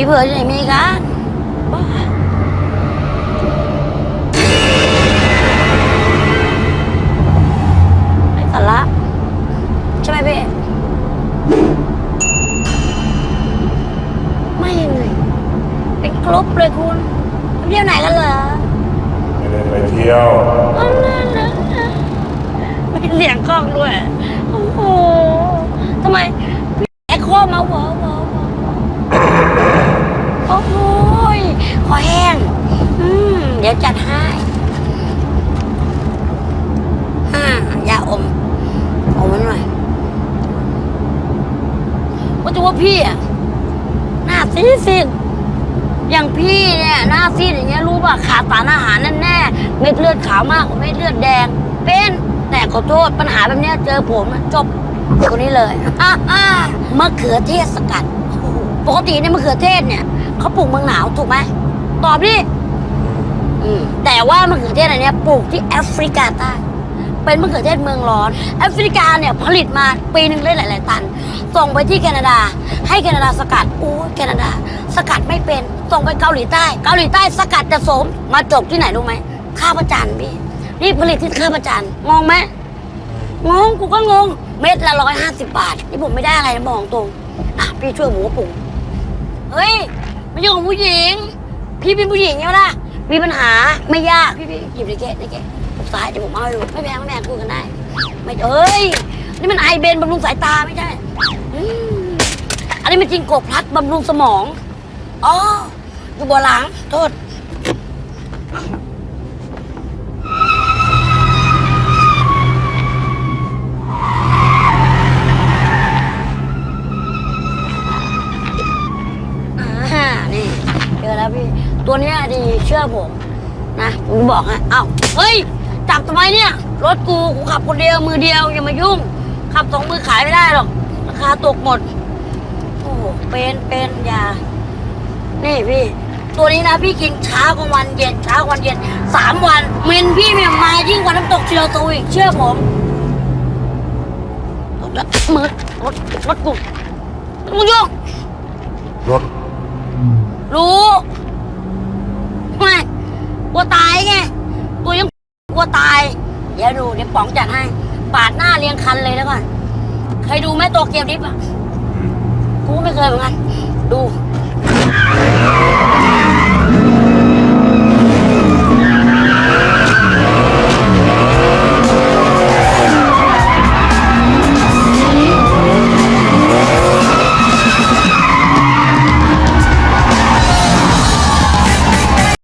พี่เผื่อจะไหนมีกันบ้าไร้สาระใช่ไหมพี่ ไม่ยังไงเป็นกรุ๊ปเลยคุณไปเที่ยวไหนกันเหรอไม่ได้ไปเที่ยวอันนั้นนะมีเสียงกล้องด้วย โอ้โหทำไมพี่แอคโคมาหวอหวอหวอ โอ้โหยคอแห้ง อืม เดี๋ยวจัดให้อ่ายาอมอมมันหน่อยว่าแต่ว่าพี่อะหน้าซีดซีดอย่างพี่เนี่ยหน้าซีดอย่างเงี้ยรู้ป่ะขาดสารอาหารแน่ๆเม็ดเลือดขาวมากกว่าเม็ดเลือดแดง เป็นแต่ขอโทษปัญหาแบบเนี้ยเจอผมจบคนนี้เลยมะเขือเทศสกัด ปกติเนี่ยมะเขือเทศเนี่ย เขาปลูกเมืองหนาวถูกไหมตอบดิอืมแต่ว่ามะเขือเทศอันเนี้ยปลูกที่แอฟริกาใต้เป็นมะเขือเทศเมืองร้อน แอฟริกาเนี่ยผลิตมาปีหนึ่งได้หลาย ๆ ตัน ส่งไปที่แคนาดา ให้แคนาดาสกัดอู้ยแคนาดา สกัดไม่เป็น ส่งไปเกาหลีใต้ เกาหลีใต้สกัดจะสมมาจบที่ไหนรู้ไหมข้าประจันทร์พี่นี่ผลิตที่ข้าประจันทร์งงไหมงงกูก็งง เม็ดละร้อยห้าสิบบาท นี่ผมไม่ได้อะไรนะบอกตรง อะ พี่ช่วยหมูปรุงเฮ้ย ไม่ใช่ของผู้หญิง พี่เป็นผู้หญิงเนี่ยนะมีปัญหาไม่ยากพี่พี่หยิบในเกะในเกะซ้ายจะผมเอาให้ดูไม่แพงไม่แพงคุยกันได้ ไม่เอ้ยนี่มันไอเบนบำรุงสายตาไม่ใช่อืมอันนี้มันจริงโกกพลัดบำรุงสมองอ๋ออยู่บัวหลังโทษ เจอแล้วพี่ ตัวเนี้ยดีเชื่อผมนะผมบอกให้เอ้าเฮ้ย จับทำไมเนี่ย รถกูกูขับคนเดียวมือเดียวอย่ามายุ่ง ขับสองมือขายไม่ได้หรอกราคาตกหมด โอ้โหเป็นเป็นยา นี่พี่ ตัวนี้นะพี่กินเช้ากลางวันเย็นเช้ากลางวันเย็นสามวันเมนพี่เนี่ยมายิ่งกว่าน้ำตกเชิโรตูอีกเชื่อผมรถมือรถรถกูมึงยุ่งรถ รู้ไม่กลัวตายไงตัวยังกลัวตาย เดี๋ยวดูเดี๋ยวป๋องจัดให้ ปาดหน้าเรียงคันเลยแล้วก่อนเคยดูไหมตัวเกียวดิฟอะกูก็ไม่เคยเหมือนกัน ดู